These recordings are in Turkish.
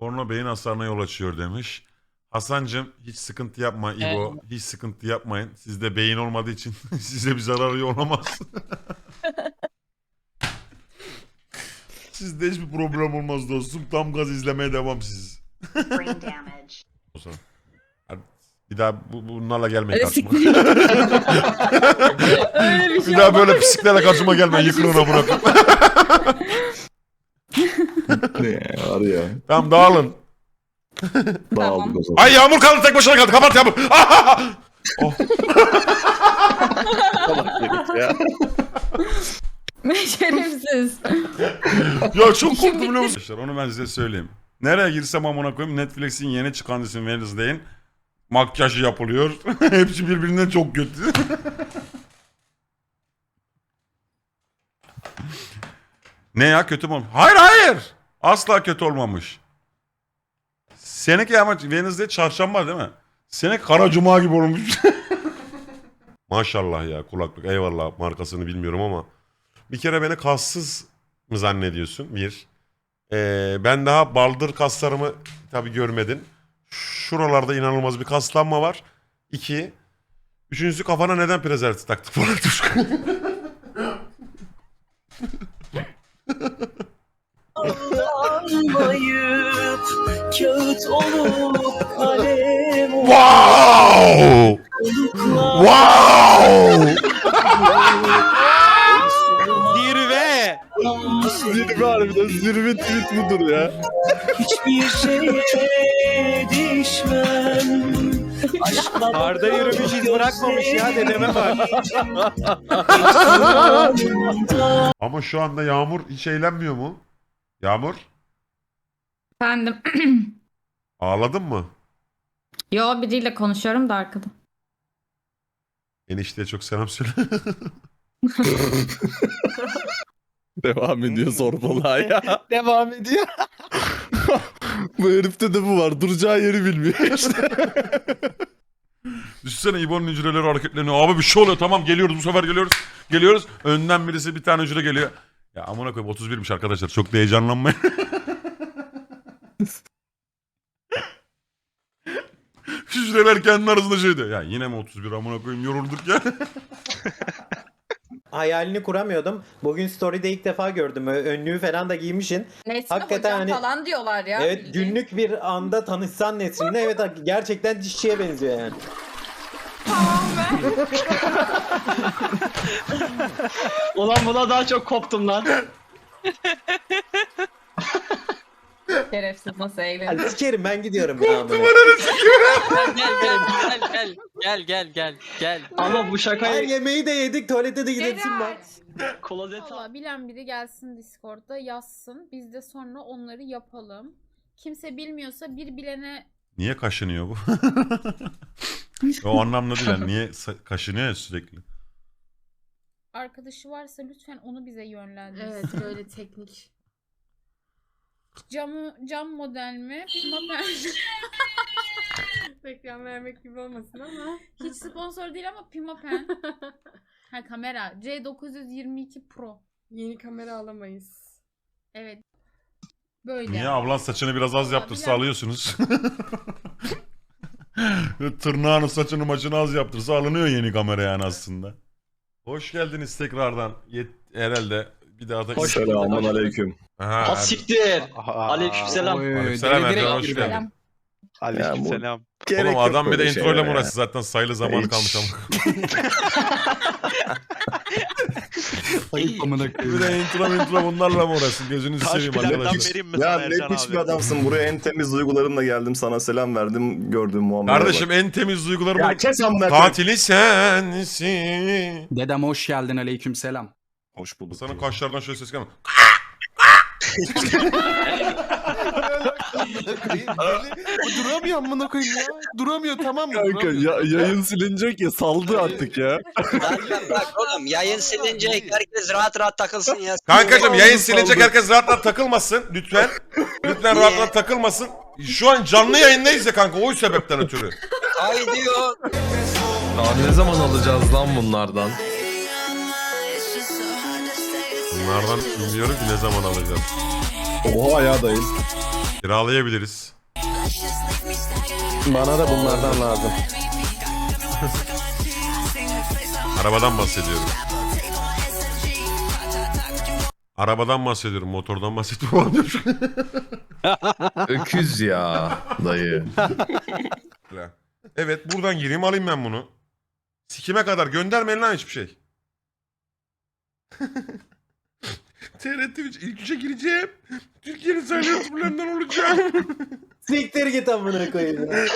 Porno beyin hasarına yol açıyor demiş. Hasancım hiç sıkıntı yapma İbo. Hiç sıkıntı yapmayın. Sizde beyin olmadığı için size bir zararı olamaz. Sizde hiçbir problem olmaz dostum. Tam gaz izlemeye devam siz. brain damage. O zaman. Hadi Bir daha bu, bunlarla gelmeyin Öyle karşıma. siktir. Öyle bir şey Bir daha olmaz. böyle pisliklerle karşıma gelmeyin. Yıkın ona bırakın. Ne var ya. tamam dağılın. Dağıldık o zaman. Ay Yağmur kaldı tek başına kaldı. Kapat Yağmur. oh. ya. Şerefsiz. Ya çok korktum biliyor musun? Arkadaşlar, Onu ben size söyleyeyim. Nereye girsem amına koyayım Netflix'in yeni çıkan dizisi Wednesday'in makyajı yapılıyor. Hepsi birbirinden çok kötü. Ne ya kötü mü? olmuş? Hayır hayır. Asla kötü olmamış. Seninki ama Wednesday çarşamba değil mi? Seninki kara cuma gibi olmuş. Maşallah ya kulaklık eyvallah markasını bilmiyorum ama. Bir kere beni kassız mı zannediyorsun? Bir. Ee, ben daha baldır kaslarımı tabii görmedin. Şuralarda inanılmaz bir kaslanma var. İki. Üçüncüsü kafana neden prezervatif taktık kağıt olup kalem olup wow! Wow! Zirve. Zirve harbiden zirve tweet budur ya. hiçbir şeye değişmem. Aşkla Arda yürümüş iz bırakmamış ya dedeme bak. Ama şu anda Yağmur hiç eğlenmiyor mu? Yağmur Efendim. ağladın mı? Yo biriyle konuşuyorum da arkada. Enişteye çok selam söyle. Devam ediyor zorbalığa ya. Devam ediyor. bu herifte de bu var. Duracağı yeri bilmiyor işte. Düşünsene İbo'nun hücreleri hareketleniyor. Abi bir şey oluyor tamam geliyoruz bu sefer geliyoruz. Geliyoruz. Önden birisi bir tane hücre geliyor. Ya amına koyayım 31'miş arkadaşlar. Çok da heyecanlanmayın. Hücreler kendi arasında şey diyor. Ya yine mi 31 amına koyayım yorulduk ya. hayalini kuramıyordum. Bugün story'de ilk defa gördüm. Ö- Önlüğü falan da giymişin. Nesrin Hakikaten hocam hani- falan diyorlar ya. evet bildiğin. günlük bir anda tanışsan Nesrin'le evet gerçekten dişçiye benziyor yani. Ulan buna daha çok koptum lan. Şerefsiz nasıl eğleniyor. Hadi sikerim ben gidiyorum ya. amına. gel gel gel gel gel gel gel. Ama bu Her şakayı yemeği de yedik tuvalete de gidesim var. klozet Valla bilen biri gelsin Discord'da yazsın. Biz de sonra onları yapalım. Kimse bilmiyorsa bir bilene Niye kaşınıyor bu? o anlamda değil. yani. Niye sa- kaşınıyor ya sürekli. arkadaşı varsa lütfen onu bize yönlendirsin. Evet böyle teknik. Camı, cam model mi? Pimapen. Reklam vermek gibi olmasın ama. Hiç sponsor değil ama Pimapen. ha kamera. C922 Pro. Yeni kamera alamayız. Evet. Böyle. Niye ablan saçını biraz az yaptırsa alıyorsunuz. Tırnağını saçını maçını az yaptırsa alınıyor yeni kamera yani aslında. Hoş geldiniz tekrardan. Yet herhalde bir daha da Hoş Selamun aleyküm. Ha, siktir. Aleykümselam. Aleykümselam Erdoğan, hoş geldin. Selam. Aleykümselam. Oğlum adam bir de böyle intro ile şeylere mi ya. uğraşsın zaten sayılı zamanı Hiç. kalmış ama. Ayıp amına bir de intro intro bunlarla mı uğraşsın gözünüzü Taş seveyim arkadaşlar. vereyim mi Ya sana ne Ercan piç bir abi? adamsın. Buraya en temiz duygularımla geldim. Sana selam verdim. Gördüğüm Kardeşim bak. en temiz duygularımın Ya kes amına koyayım. katili sensin. Dedem hoş geldin aleyküm selam. Hoş bulduk. Sana kaşlardan şöyle ses gelmiyor. Duramıyor amına koyayım ya. Duramıyor tamam mı? Kanka ya, yayın silinecek ya saldı artık ya. Bak oğlum yayın silinecek herkes rahat rahat takılsın ya. Kankacım yayın silinecek herkes rahat rahat takılmasın lütfen. Lütfen rahat rahat takılmasın. Şu an canlı yayındayız ya kanka o sebepten ötürü. Ay diyor. Abi ne zaman alacağız lan bunlardan? Bunlardan bilmiyorum ki ne zaman alacağız. Oha ya dayı. Kiralayabiliriz. Bana da bunlardan lazım. Arabadan bahsediyorum. Arabadan bahsediyorum, motordan bahsediyorum. Öküz ya dayı. evet, buradan gireyim alayım ben bunu. Sikime kadar göndermeyin lan hiçbir şey. TRT 3 ilk üçe gireceğim. Türkiye'nin sayılı youtuberlarından olacağım. Siktir git amına koyayım. ya.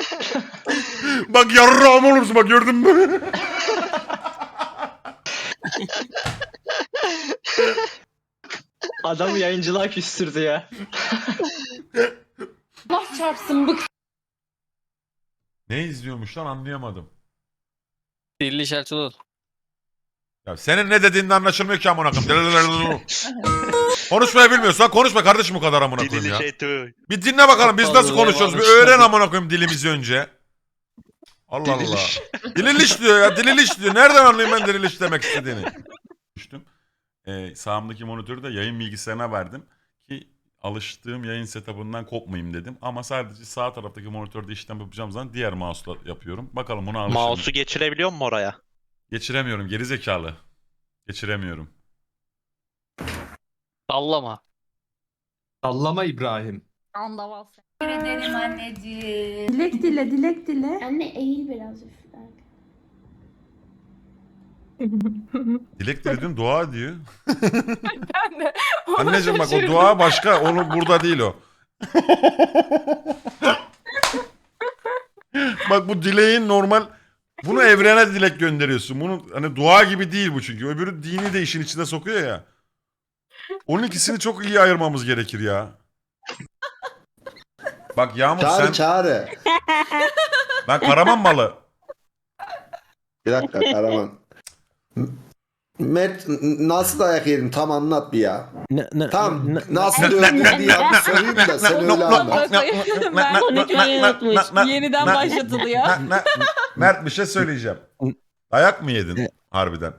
bak yarrağım olursun bak gördün mü? Adamı yayıncılığa küstürdü ya. Allah çarpsın bık. ne izliyormuş lan anlayamadım. Dilli şartı Ya senin ne dediğinde anlaşılmıyor ki amına koyayım. Konuşmayı bilmiyorsan konuşma kardeşim bu kadar amına koyayım ya. Bir dinle bakalım biz nasıl konuşuyoruz. Bir öğren amına koyayım dilimizi önce. Allah Allah. Dililiş diyor ya. Dililiş diyor. Nereden anlayayım ben dililiş demek istediğini? düştüm. Ee, sağımdaki monitörü de yayın bilgisayarına verdim ki alıştığım yayın setup'ından kopmayayım dedim. Ama sadece sağ taraftaki monitörde işlem yapacağım zaman diğer mouse'la yapıyorum. Bakalım buna alışırım. geçirebiliyor mu oraya? Geçiremiyorum geri zekalı. Geçiremiyorum. Sallama. Sallama İbrahim. Anda bas. Teşekkür ederim anneciğim. Dilek dile, dilek dile. Anne eğil biraz üfler. Dilek dilediğin dua diyor. Anneciğim bak o dua başka. Onu burada değil o. bak bu dileğin normal bunu evrene dilek gönderiyorsun. Bunu hani dua gibi değil bu çünkü. Öbürü dini de işin içine sokuyor ya. Onun ikisini çok iyi ayırmamız gerekir ya. Bak Yağmur sen çağrı. ben Karaman malı. Bir dakika Karaman. Mert nasıl dayak yedin tam anlat bir ya. Tam nasıl dövdün diye bir sorayım da sen öyle anlat. Yeniden başlatılıyor. Mert bir şey söyleyeceğim. Dayak mı yedin harbiden?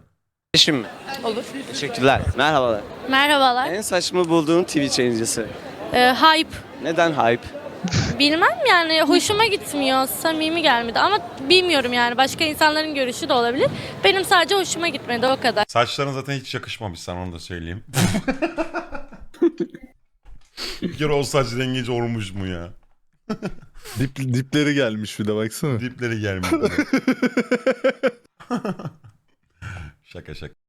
Şimdi. Olur. Teşekkürler. Merhabalar. Merhabalar. En saçma bulduğun Twitch yayıncısı. Ee, hype. Neden hype? Bilmem yani hoşuma gitmiyor. Samimi gelmedi ama bilmiyorum yani. Başka insanların görüşü de olabilir. Benim sadece hoşuma gitmedi o kadar. Saçların zaten hiç yakışmamış sana onu da söyleyeyim. bir kere o saç rengi hiç olmuş mu ya? Dip, dipleri gelmiş bir de baksana. Dipleri gelmiş. şaka şaka.